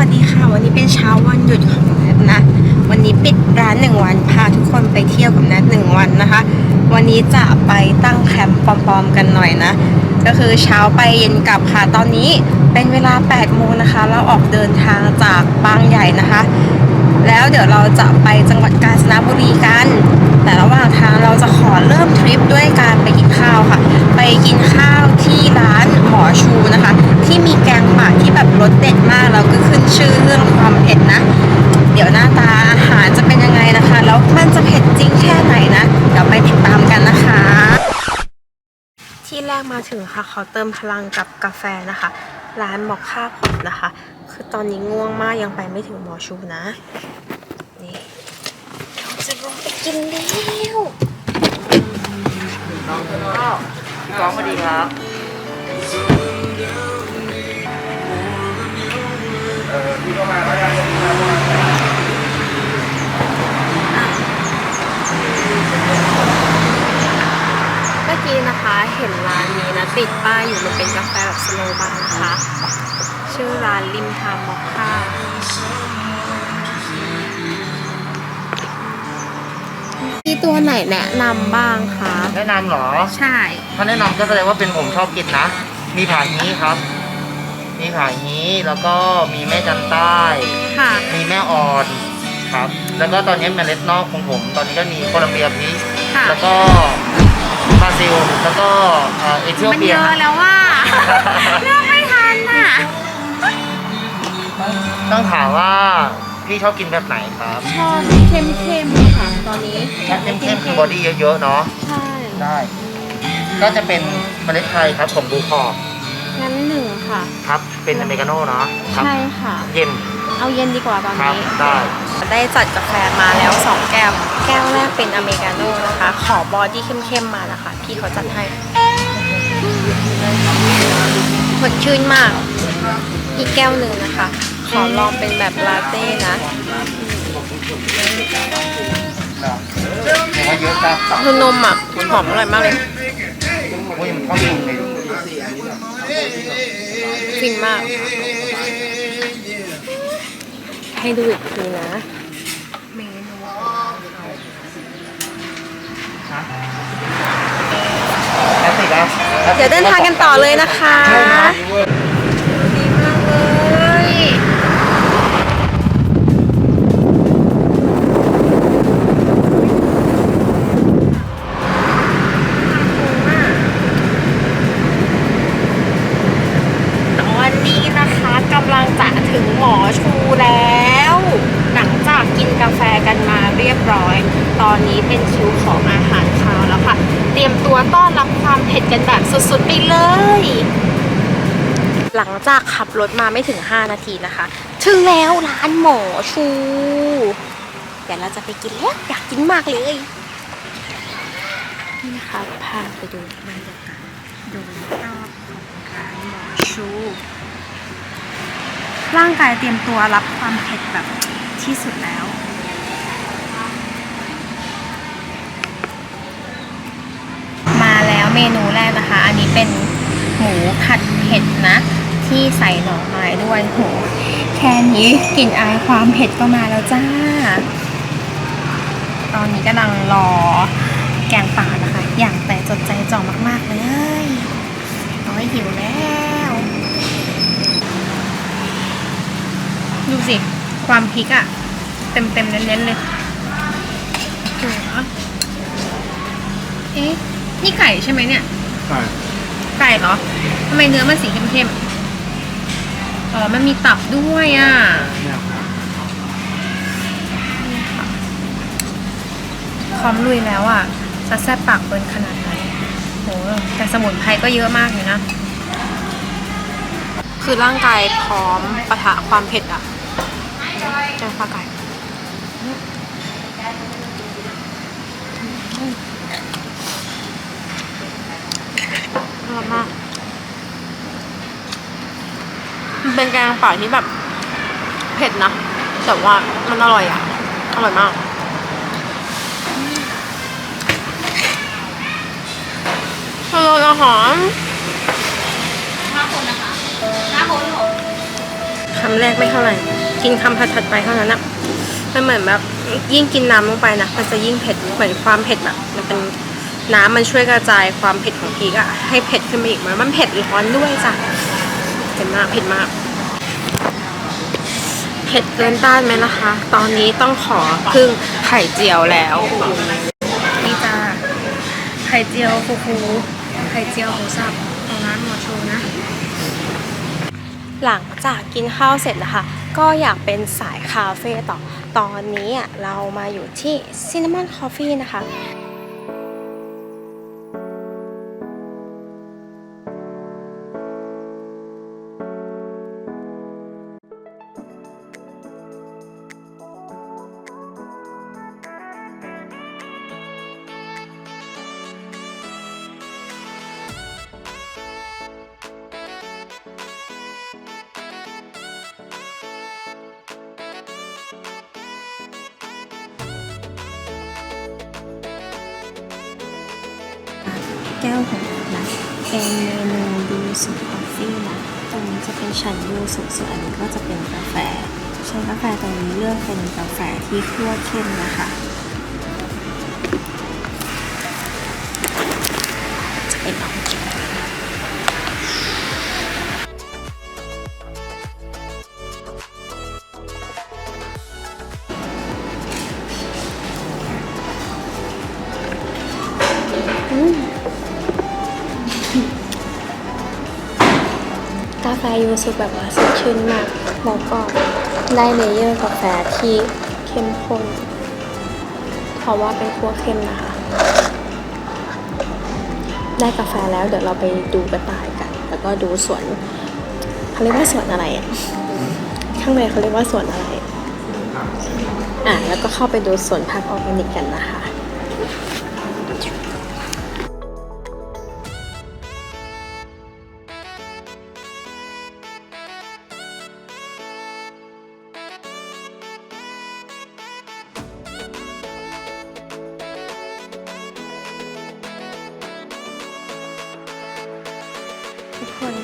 วัสดีค่ะ วันนี้เป็นเช้าวันหยุดของแนทนะ วันนี้ปิดร้านหนึ่งวันพาทุกคนไปเที่ยวกับแนทหนึ่งวันนะคะ วันนี้จะไปตั้งแคมป์ปลอมๆกันหน่อยนะ ก็คือเช้าไปเย็นกลับค่ะ ตอนนี้เป็นเวลา8โมงนะคะ เราออกเดินทางจากบางใหญ่นะคะ แล้วเดี๋ยวเราจะไปจังหวัดกา แรกมาถึงค่ะ เขาเติมพลังกับกาแฟนะคะ ร้านมอกค่าพอตนะคะ คือตอนนี้ง่วงมากยังไปไม่ถึงหมอชูนะ นี่เราจะลงไปกินแล้วพี่ก้องสวัสดีครับ ทางมอคค่ามีตัวไหนแนะนำบ้างคะ แนะนำเหรอ ใช่ ถ้าแนะนำก็แสดงว่าเป็นผมชอบกินนะ มีผาฮีครับ มีผาฮีแล้วก็มีแม่จันใต้ ค่ะ มีแม่อ่อนครับ แล้วก็ตอนนี้เมล็ดนอกของผม ตอนนี้ก็มีโคลัมเบียพีชค่ะ แล้วก็บราซิล แล้วก็เอ่อเอธิโอมันเปียเยอะแล้วว่า เลือกไม่ทันอะ ต้องถามว่าพี่ชอบกินแบบไหนครับชอบเข้มเข้มๆค่ะตอนนี้ถ้าเข้มๆคือบอดี้เยอะๆเนาะใช่ ได้ ก็จะเป็นเมล็ดไทยครับของบูคอร์งั้นหนึ่งค่ะ ครับ เป็นอเมริกาโน่เนาะครับ ใช่ค่ะ เย็นเอาเย็นดีกว่าตอนครับนี้ ได้ ได้จัดกาแฟมาแล้ว 2 แก้ว แก้วแรกเป็นอเมริกาโน่นะคะ ขอบอดี้เข้มๆมานะคะ พี่เขาจัดให้สดชื่นมาก อีกแก้วหนึ่งนะคะ ขอลองเป็นแบบลาเต้นะเดี๋ยวว่าเยอะจังคือนมอะหอมอร่อยมากเลยโอ้ยมันเข้าไปเลยฟินมาก ให้ดูอีกทีนะเมนูแล้วติดแล้วเดี๋ยวเดินทางกันต่อเลยนะคะ รียบร้อย ตอนนี้เป็นคิวของอาหารคาวแล้วค่ะ เตรียมตัวต้อนรับความเผ็ดกันแบบสุดๆไปเลย หลังจากขับรถมาไม่ถึง 5 นาทีนะคะ ถึงแล้วร้านหมอชูเดี๋ยวเราจะไปกินแล้วอยากกินมากเลยนี่นะคะพาไปดูบรรยากาศโดยรอบของร้านหมอชู ร่างกายเตรียมตัวรับความเผ็ดแบบที่สุดแล้ว มาแล้ว เมนูแรกนะคะ อันนี้เป็นหมูผัดเผ็ดนะ ที่ใส่หน่อไม้ด้วยโหแค่นี้กลิ่นอายความเผ็ดก็มาแล้วจ้า ตอนนี้กำลังรอแกงป่านะคะ อย่างแต่จดใจจ่อมากๆเลยน้อยหิวแล้วดูสิ ความพริกอะเต็มๆเน้นๆเลยโหเอ๊ะ นี่ไก่ใช่ไหมเนี่ย ใช่ไก่เหรอทำไมเนื้อมันสีเข้มๆ อ๋อ มันมีตับด้วยอะนี่ค่ะพร้อมลุยแล้วอะจะแซ่บปากเบิร์นขนาดไหนโหแต่สมุนไพรก็เยอะมากเลยนะ คือร่างกายพร้อมปะทะความเผ็ดอะแกงปลาไก่ อร่อยมากมันเป็นแกงป่าที่แบบ เผ็ดนะ แต่ว่ามันอร่อยอะ อร่อยมากอร่อยอาหารคำแรกไม่เท่าไหร่ กินคำถัดๆไปเท่านั้นอะมันเหมือนแบบยิ่งกินน้ำลงไปนะ มันจะยิ่งเผ็ด เหมือนความเผ็ดแบบ มันเป็น น้ำมันช่วยกระจายความเผ็ดของพริกอะให้เผ็ดขึ้นมาอีกมันมันเผ็ดร้อนด้วยจ้ะเผ็ดมากเผ็ดมากเผ็ดเกินต้านไหมนะคะ ตอนนี้ต้องขอพึ่งไข่เจียวแล้วนี่จ้าไข่เจียวฟูฟูไข่เจียวหมูสับของร้านหมอชูนะ หลังจากกินข้าวเสร็จนะคะ ก็อยากเป็นสายคาเฟ่ต่อ ตอนนี้อะเรามาอยู่ที่ Cinnamon Coffee นะคะ แก้วของนะเป็นเมนูดูสุกาแฟนะตรงนี้จะเป็นชั้นดูสุกส่วนอันนี้ก็จะเป็นกาแฟใช้กาแฟตรงนี้เลือกเป็นกาแฟที่คั่วเข้มนะคะจะเป็นออก ฟยูสุแบบว่าสดชื่นมาก แล้วก็ได้เลเยอร์กาแฟที่เข้มข้นเพราะว่าเป็นคั่วเข้มนะคะ ได้กาแฟแล้วเดี๋ยวเราไปดูกระต่ายกัน แล้วก็ดูสวนเขาเรียกว่าสวนอะไรอะข้างในเขาเรียกว่าสวนอะไรอะแล้วก็เข้าไปดูสวนผักออร์แกนิกกันนะคะ คน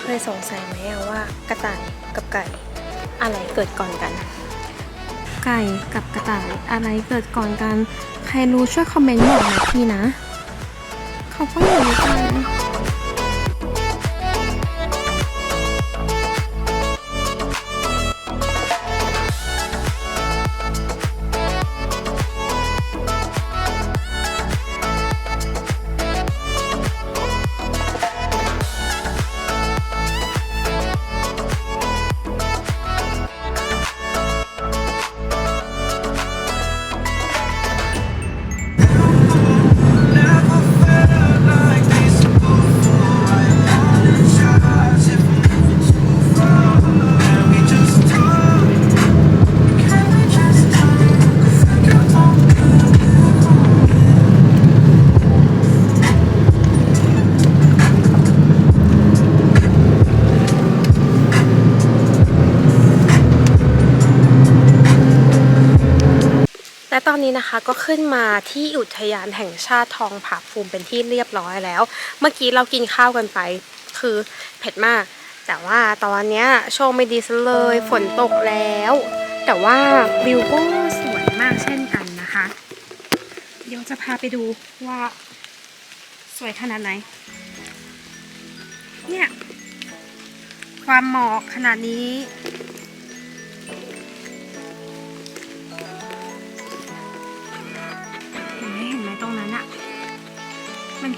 เคยสงสัยไหมว่ากระต่ายกับไก่อะไรเกิดก่อนกัน ไก่กับกระต่ายอะไรเกิดก่อนกัน ใครรู้ช่วยคอมเมนต์บอกหน่อยทีนะเขาก็อยู่ด้วยกัน นี้นะคะก็ขึ้นมาที่อุทยานแห่งชาติทองผาภูมิเป็นที่เรียบร้อยแล้ว เมื่อกี้เรากินข้าวกันไป คือเผ็ดมาก แต่ว่าตอนนี้โชคไม่ดีซะเลยฝนตกแล้ว แต่ว่าวิวก็สวยมากเช่นกันนะคะ เดี๋ยวจะพาไปดูว่า สวยขนาดไหน เนี่ย ความหมอกขนาดนี้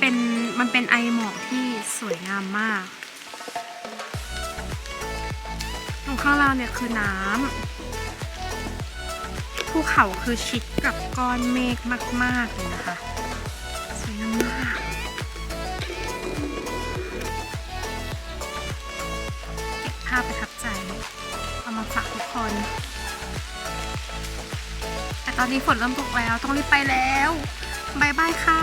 เป็นมันเป็นไอหมอกที่สวยงามมาก ตรงข้างล่างเนี่ยคือน้ำภูเขาคือชิดกับก้อนเมฆมากๆเลยนะคะ สวยงามมากเก็บภาพประทับใจ เอามาฝากทุกคน แต่ตอนนี้ฝนเริ่มตกแล้ว ต้องรีบไปแล้วบายบายค่ะ